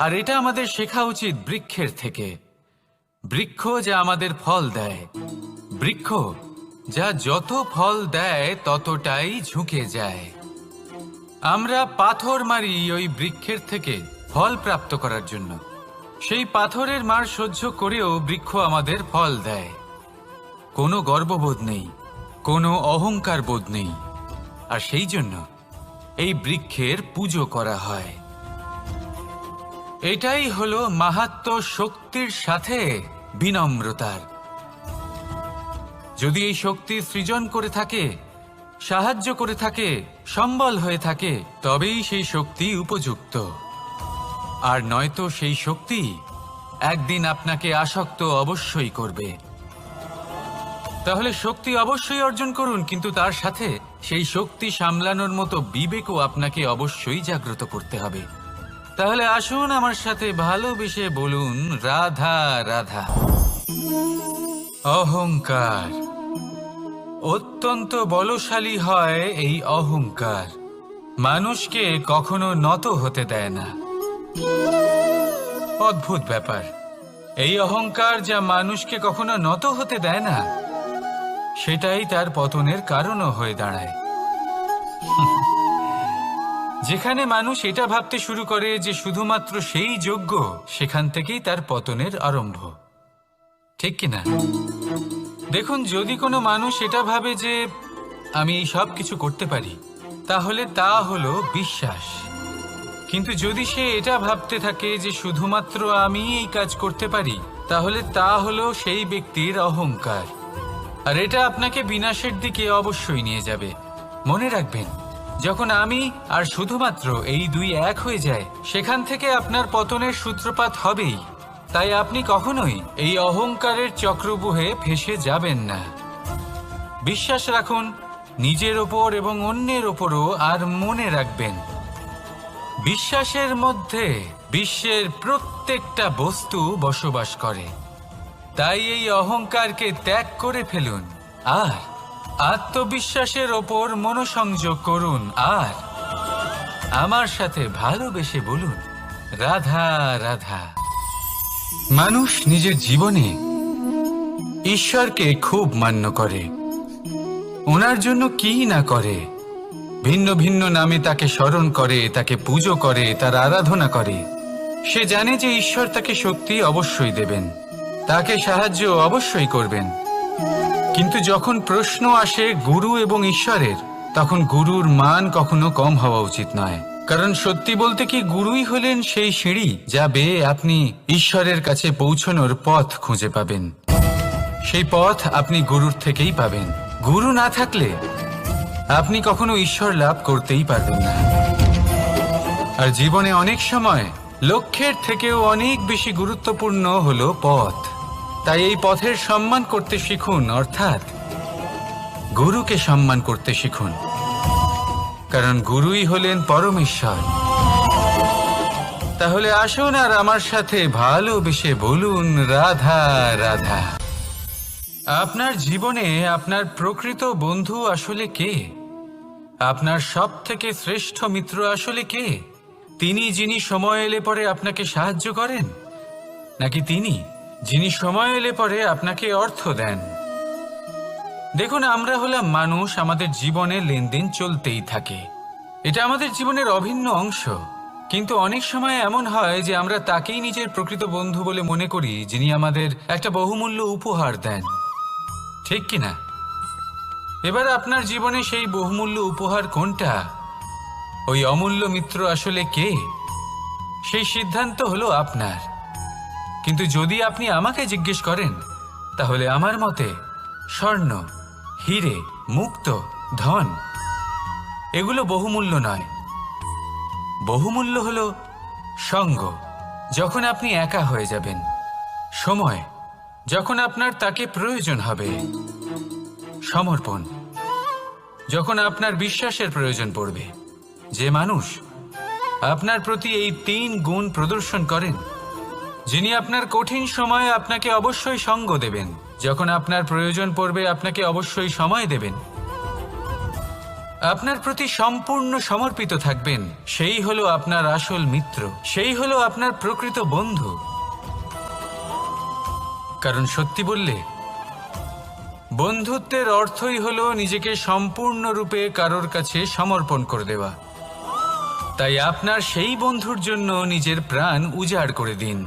আর এটা আমাদের শেখা উচিত বৃক্ষের থেকে। বৃক্ষ যা আমাদের ফল দেয়। বৃক্ষ যা যত ফল দেয়, ততটাই ঝুঁকে যায়। আমরা পাথর মারি ওই বৃক্ষের থেকে ফল প্রাপ্ত করার জন্য। সেই পাথরের মার সহ্য করেও বৃক্ষ আমাদের ফল দেয়। কোনো গর্ববোধ নেই, কোনো অহংকার বোধ নেই। আর সেই জন্য এই বৃক্ষের পুজো করা হয়। এটাই হলো মাহাত্ম শক্তির সাথে বিনম্রতার। যদি এই শক্তি সৃজন করে থাকে, সাহায্য করে থাকে, সম্বল হয়ে থাকে, তবেই সেই শক্তি উপযুক্ত। আর নয়তো সেই শক্তি একদিন আপনাকে আসক্ত অবশ্যই করবে। তাহলে শক্তি অবশ্যই অর্জন করুন, কিন্তু তার সাথে সেই শক্তি সামলানোর মতো বিবেকও আপনাকে অবশ্যই জাগ্রত করতে হবে। তাহলে আসুন আমার সাথে ভালোবেসে বলুন, রাধা রাধা। অহংকার। অত্যন্ত বলশালী হয় এই অহংকার। মানুষকে কখনো নত হতে দেয় না। অদ্ভুত ব্যাপার। এই অহংকার যা মানুষকে কখনো নত হতে দেয় না, সেটাই তার পতনের কারণও হয়ে দাঁড়ায়। যেখানে মানুষ এটা ভাবতে শুরু করে যে শুধুমাত্র সেই যোগ্য, সেখান থেকেই তার পতনের আরম্ভ। ঠিক কিনা? দেখুন, যদি কোনো মানুষ এটা ভাবে যে আমি এই সব কিছু করতে পারি, তাহলে তা হলো বিশ্বাস। কিন্তু যদি সে এটা ভাবতে থাকে যে শুধুমাত্র আমি এই কাজ করতে পারি, তাহলে তা হলো সেই ব্যক্তির অহংকার। আর এটা আপনাকে বিনাশের দিকে অবশ্যই নিয়ে যাবে। মনে রাখবেন যখন আমি আর শুধুমাত্র এই দুই এক হয়ে যায় সেখান থেকে আপনার পতনের সূত্রপাত হবেই। তাই আপনি কখনোই এই অহংকারের চক্রবুহে ফেসে যাবেন না। বিশ্বাস রাখুন, নিজের ওপর এবং অন্যের ওপরও আর মনে রাখবেন। বিশ্বাসের মধ্যে বিশ্বের প্রত্যেকটা বস্তু বসবাস করে। তাই এই অহংকারকে ত্যাগ করে ফেলুন। আর আত্মবিশ্বাসের ওপর মনোসংযোগ করুন আর আমার সাথে ভালোবেসে বলুন, রাধা রাধা। মানুষ নিজের জীবনে ঈশ্বরকে খুব মান্য করে। ওনার জন্য কি না করে? ভিন্ন ভিন্ন নামে তাকে স্মরণ করে, তাকে পুজো করে, তার আরাধনা করে। সে জানে যে ঈশ্বর তাকে শক্তি অবশ্যই দেবেন। তাকে সাহায্য অবশ্যই করবেন। কিন্তু যখন প্রশ্ন আসে গুরু এবং ঈশ্বরের, তখন গুরুর মান কখনো কম হওয়া উচিত নয়। কারণ সত্যি বলতে কি গুরুই হলেন সেই সিঁড়ি যা বেয়ে আপনি ঈশ্বরের কাছে পৌঁছনোর পথ খুঁজে পাবেন। সেই পথ আপনি গুরুর থেকেই পাবেন। গুরু না থাকলে আপনি কখনো ঈশ্বর লাভ করতেই পারবেন না। আর জীবনে অনেক সময় লক্ষ্যের থেকেও অনেক বেশি গুরুত্বপূর্ণ হলো পথ। তাই এই পথের সম্মান করতে শিখুন, অর্থাৎ গুরুকে সম্মান করতে শিখুন। কারণ গুরুই হলেন পরমেশ্বর। তাহলে আসুন আর আমার সাথে ভালোবেসে বলুন, রাধা রাধা। আপনার জীবনে আপনার প্রকৃত বন্ধু আসলে কে? আপনার সব থেকে শ্রেষ্ঠ মিত্র আসলে কে? তিনি যিনি সময় এলে পরে আপনাকে সাহায্য করেন, নাকি তিনি? যিনি সময় এলে পরে আপনাকে অর্থ দেন। দেখুন, আমরা হলাম মানুষ, আমাদের জীবনে লেনদেন চলতেই থাকে। এটা আমাদের জীবনের অভিন্ন অংশ। কিন্তু অনেক সময় এমন হয় যে আমরা তাকেই নিজের প্রকৃত বন্ধু বলে মনে করি, যিনি আমাদের একটা বহুমূল্য উপহার দেন। ঠিক কি না? এবার আপনার জীবনে সেই বহুমূল্য উপহার কোনটা? ওই অমূল্য মিত্র আসলে কে? সেই সিদ্ধান্ত হলো আপনার। কিন্তু যদি আপনি আমাকে জিজ্ঞেস করেন, তাহলে আমার মতে স্বর্ণ, হিরে, মুক্ত, ধন, এগুলো বহুমূল্য নয়। বহুমূল্য হল সঙ্গ, যখন আপনি একা হয়ে যাবেন, সময়, যখন আপনার তাকে প্রয়োজন হবে, সমর্পণ, যখন আপনার বিশ্বাসের প্রয়োজন পড়বে। যে মানুষ আপনার প্রতি এই তিন গুণ প্রদর্শন করেন যিনি আপনার কঠিন সময়ে আপনাকে অবশ্যই সঙ্গ দেবেন। যখন আপনার প্রয়োজন পড়বে, আপনাকে অবশ্যই সময় দেবেন। আপনার প্রতি সম্পূর্ণ সমর্পিত থাকবেন। সেই হলো আপনার আসল মিত্র। সেই হলো আপনার প্রকৃত বন্ধু। কারণ সত্যি বললে, বন্ধুত্বের অর্থই হলো নিজেকে সম্পূর্ণরূপে কারোর কাছে সমর্পণ করে দেওয়া। তাই আপনার সেই বন্ধুর জন্য নিজের প্রাণ উজাড় করে দিন।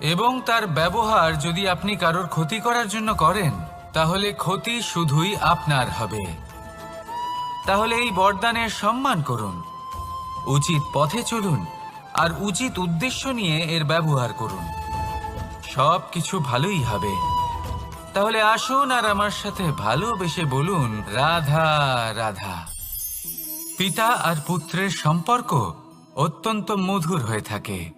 এবং তার ব্যবহার যদি আপনি কারোর ক্ষতি করার জন্য করেন, তাহলে ক্ষতি শুধুই আপনার হবে। তাহলে এই বরদানের সম্মান করুন, উচিত পথে চলুন, আর উচিত উদ্দেশ্য নিয়ে এর ব্যবহার করুন। সব কিছু ভালোই হবে। তাহলে আসুন আর আমার সাথে ভালোবেসে বলুন, রাধা রাধা। পিতা আর পুত্রের সম্পর্ক অত্যন্ত মধুর হয়ে থাকে।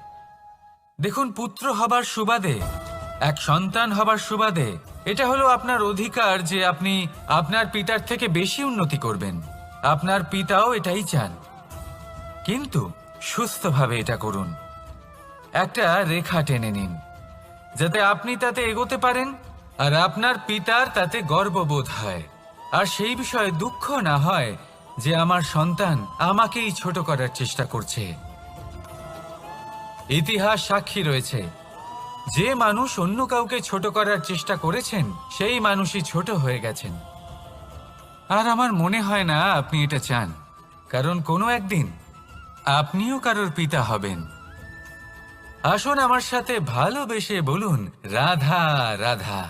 দেখুন, পুত্র হবার সুবাদে, এক সন্তান হবার সুবাদে, এটা হলো আপনার অধিকার যে আপনি আপনার পিতার থেকে বেশি উন্নতি করবেন। আপনার পিতাও এটাই চান। কিন্তু সুস্থভাবে এটা করুন। একটা রেখা টেনে নিন, যাতে আপনি তাতে এগোতে পারেন আর আপনার পিতার তাতে গর্ববোধ হয়। আর সেই বিষয়ে দুঃখ না হয় যে আমার সন্তান আমাকেই ছোট করার চেষ্টা করছে। ইতিহাস সাক্ষী রয়েছে। যে মানুষ অন্য কাউকে ছোট করার চেষ্টা করেছেন, সেই মানুষই ছোট হয়ে গেছেন। আর আমার মনে হয় না আপনি এটা চান। কারণ কোনো একদিন আপনিও কারোর পিতা হবেন। আসুন আমার সাথে ভালোবেসে বলুন, রাধা রাধা।